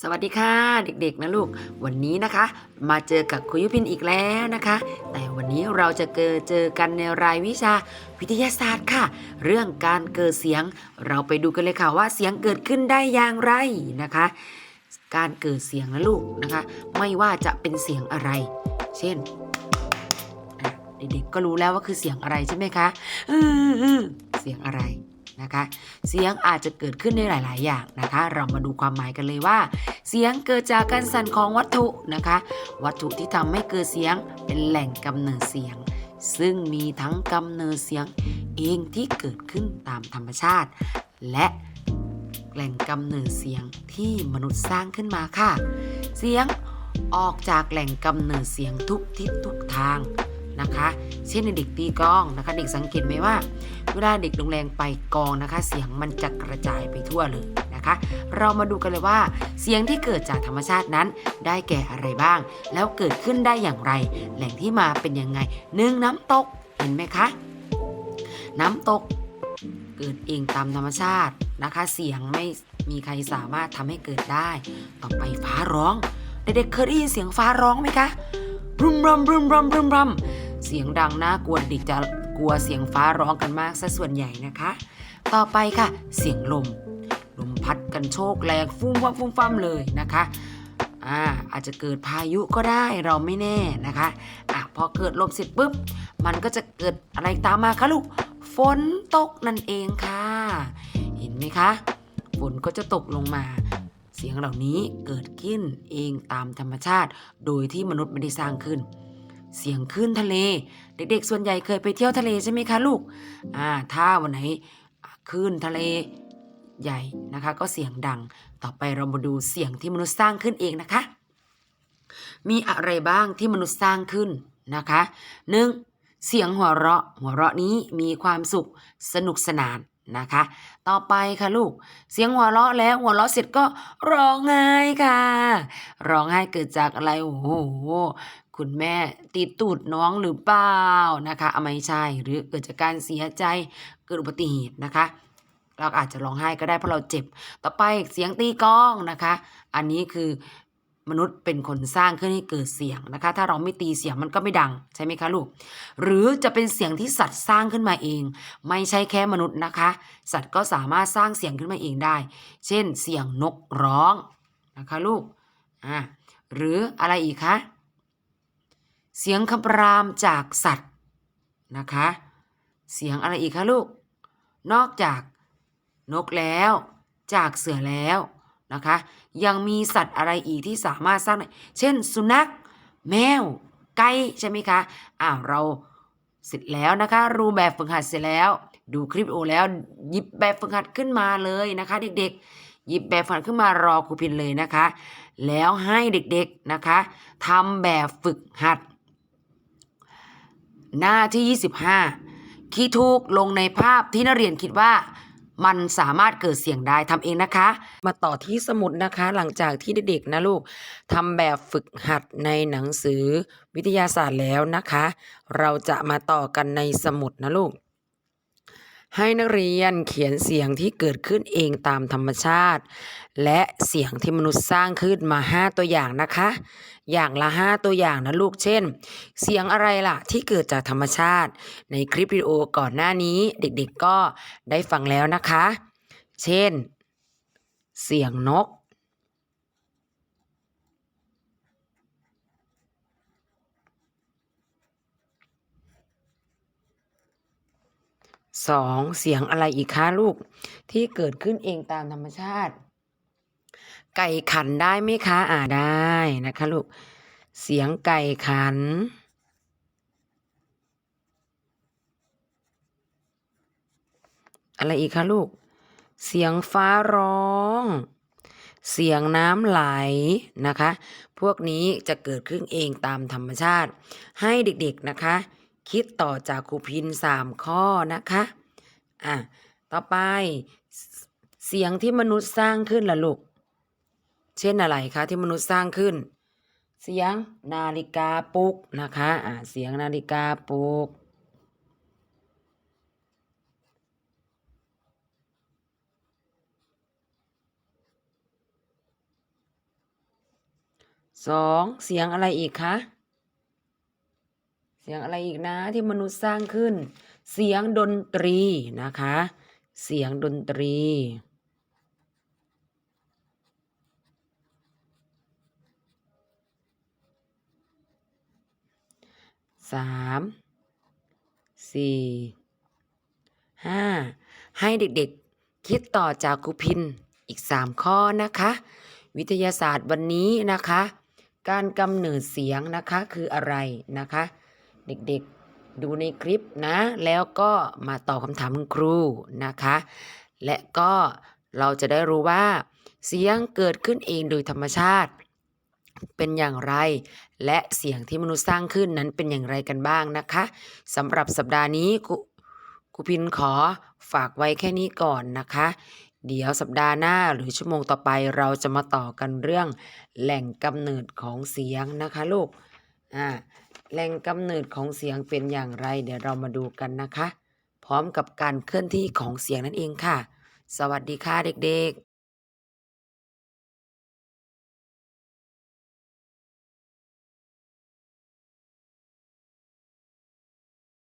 สวัสดีค่ะเด็กๆนะลูก วันนี้นะคะ มาเจอกับครูยุพินอีกแล้วนะคะ แต่วันนี้เราจะเจอเจอกันในรายวิชาวิทยาศาสตร์ค่ะ เรื่องการเกิดเสียง เราไปดูกันเลยค่ะว่าเสียงเกิดขึ้นได้อย่างไรนะคะ การเกิดเสียงนะลูกนะคะ ไม่ว่าจะเป็นเสียงอะไร เช่นเด็กๆก็รู้แล้วว่าคือเสียงอะไรใช่ไหมคะเสียงอะไร นะคะ เสียงอาจจะเกิดขึ้นในหลาย ๆ อย่างนะคะ เรามาดูความหมายกันเลยว่า เสียงเกิดจากการสั่นของวัตถุนะคะ วัตถุที่ทำให้เกิดเสียงเป็นแหล่งกำเนิดเสียง ซึ่งมีทั้งกำเนิดเสียงเองที่เกิดขึ้นตามธรรมชาติ และแหล่งกำเนิดเสียงที่มนุษย์สร้างขึ้นมาค่ะ เสียงออกจากแหล่งกำเนิดเสียงทุกทิศทุกทาง นะคะ เช่นเด็กตีกลองนะคะ เด็กสังเกตไหมว่า เวลาเด็กลงแรงไปกองนะคะ เสียงมันจะกระจายไปทั่วเลยนะคะ เรามาดูกันเลยว่า เสียงที่เกิดจากธรรมชาตินั้น ได้แก่อะไรบ้าง แล้วเกิดขึ้นได้อย่างไร แหล่งที่มาเป็นยังไงหนึ่งน้ำตกเห็นไหมคะน้ำตกเกิดเองตามธรรมชาตินะคะ เสียงไม่มีใครสามารถทำให้เกิดได้ ต่อไปฟ้าร้อง เด็กๆเคยได้ยินเสียงฟ้าร้องไหมคะรุมรำรุมรำรุมรำ เสียงดังน่ากลัวเด็กจะกลัวเสียงฟ้าร้องกันมากซะส่วนใหญ่นะคะ ต่อไปค่ะ เสียงลม ลมพัดกันโชกแรงฟุ้มฟั่มฟุ้มฟั่มเลยนะคะอ่าอาจจะเกิดพายุก็ได้เราไม่แน่นะคะอะพอเกิดลมเสร็จปุ๊บ มันก็จะเกิดอะไรตามมาคะลูก ฝนตกนั่นเองค่ะ เห็นไหมคะ ฝนก็จะตกลงมา เสียงเหล่านี้เกิดขึ้นเองตามธรรมชาติ โดยที่มนุษย์ไม่ได้สร้างขึ้น เสียงคลื่นทะเล เด็กๆ ส่วนใหญ่เคยไปเที่ยวทะเลใช่ไหมคะลูก อ่า ถ้าวันไหนคลื่นทะเลใหญ่นะคะ ก็เสียงดัง ต่อไปเรามาดูเสียงที่มนุษย์สร้างขึ้นเองนะคะ มีอะไรบ้างที่มนุษย์สร้างขึ้นนะคะหนึ่งเสียงหัวเราะ หัวเราะนี้มีความสุขสนุกสนานนะคะ ต่อไปค่ะลูก เสียงหัวเราะแล้วหัวเราะเสร็จก็ร้องไห้ค่ะ ร้องไห้เกิดจากอะไร โอ้โห คุณแม่ตีตูดน้องหรือเปล่านะคะอะไม่ใช่หรือเกิดจากการเสียใจเกิดอุบัติเหตุนะคะ เราอาจจะร้องไห้ก็ได้เพราะเราเจ็บ ต่อไปเสียงตีกลองนะคะ อันนี้คือมนุษย์เป็นคนสร้างขึ้นให้เกิดเสียงนะคะ ถ้าเราไม่ตีเสียงมันก็ไม่ดังใช่ไหมคะลูก หรือจะเป็นเสียงที่สัตว์สร้างขึ้นมาเอง ไม่ใช่แค่มนุษย์นะคะ สัตว์ก็สามารถสร้างเสียงขึ้นมาเองได้ เช่น เสียงนกร้องนะคะลูกอ่าหรืออะไรอีกคะ เสียงคำรามจากสัตว์นะคะ เสียงอะไรอีกคะลูก นอกจากนกแล้ว จากเสือแล้วนะคะ ยังมีสัตว์อะไรอีกที่สามารถสร้างได้เช่น สุนัข แมว ไก่ใช่ไหมคะอ้าวเราเสร็จแล้วนะคะ รูแบบฝึกหัดเสร็จแล้ว ดูคลิปโอแล้วหยิบแบบฝึกหัดขึ้นมาเลยนะคะ เด็กๆ หยิบแบบฝึกหัดขึ้นมารอครูพินเลยนะคะ แล้วให้เด็กๆนะคะทำแบบฝึกหัด หน้าที่ 25 คีย์ถูกลงในภาพที่นักเรียนคิดว่า มันสามารถเกิดเสียงได้ทำเองนะคะ มาต่อที่สมุดนะคะ หลังจากที่เด็กๆนะลูกทำแบบฝึกหัดในหนังสือวิทยาศาสตร์แล้วนะคะ เราจะมาต่อกันในสมุดนะลูก ให้นักเรียนเขียนเสียงที่เกิดขึ้นเองตามธรรมชาติ และเสียงที่มนุษย์สร้างขึ้นมา 5 ตัวอย่างนะคะ อย่างละ 5 ตัวอย่างนะลูกเช่น เสียงอะไรล่ะที่เกิดจากธรรมชาติ ในคลิปวิดีโอก่อนหน้านี้เด็กๆก็ได้ฟังแล้วนะคะ เช่น เสียงนก สองเสียงอะไรอีกคะลูก ที่เกิดขึ้นเองตามธรรมชาติ ไก่ขันได้ไหมคะ อ่าได้นะคะลูก เสียงไก่ขัน อะไรอีกคะลูก เสียงฟ้าร้องเสียงน้ำไหลนะคะ พวกนี้จะเกิดขึ้นเองตามธรรมชาติ ให้เด็กๆนะคะ คิดต่อจากครูพินสามข้อนะคะ อะ ต่อไป เสียงที่มนุษย์สร้างขึ้นล่ะลูก เช่นอะไรคะที่มนุษย์สร้างขึ้น เสียงนาฬิกาปลุกนะคะ อ่าเสียงนาฬิกาปลุก สอง เสียงอะไรอีกคะ เสียงอะไรอีกนะที่มนุษย์สร้างขึ้น เสียงดนตรีนะคะ เสียงดนตรี สามสี่ห้าให้เด็กๆ คิดต่อจากครูพินอีกสามข้อนะคะ วิทยาศาสตร์วันนี้นะคะ การกำเนิดเสียงนะคะคืออะไรนะคะ เด็กๆดูในคลิปนะ แล้วก็มาตอบคำถามคุณครูนะคะ และก็เราจะได้รู้ว่า เสียงเกิดขึ้นเองโดยธรรมชาติ เป็นอย่างไร และเสียงที่มนุษย์สร้างขึ้นนั้นเป็นอย่างไรกันบ้างนะคะสำหรับสัปดาห์นี้ครูพินขอฝากไว้แค่นี้ก่อนนะคะ เดี๋ยวสัปดาห์หน้าหรือชั่วโมงต่อไปเราจะมาต่อกันเรื่องแหล่งกำเนิดของเสียงนะคะลูกอ่า แหล่งกำเนิดของเสียงเป็นอย่างไร เดี๋ยวเรามาดูกันนะคะ พร้อมกับการเคลื่อนที่ของเสียงนั่นเองค่ะ สวัสดีค่ะเด็กๆ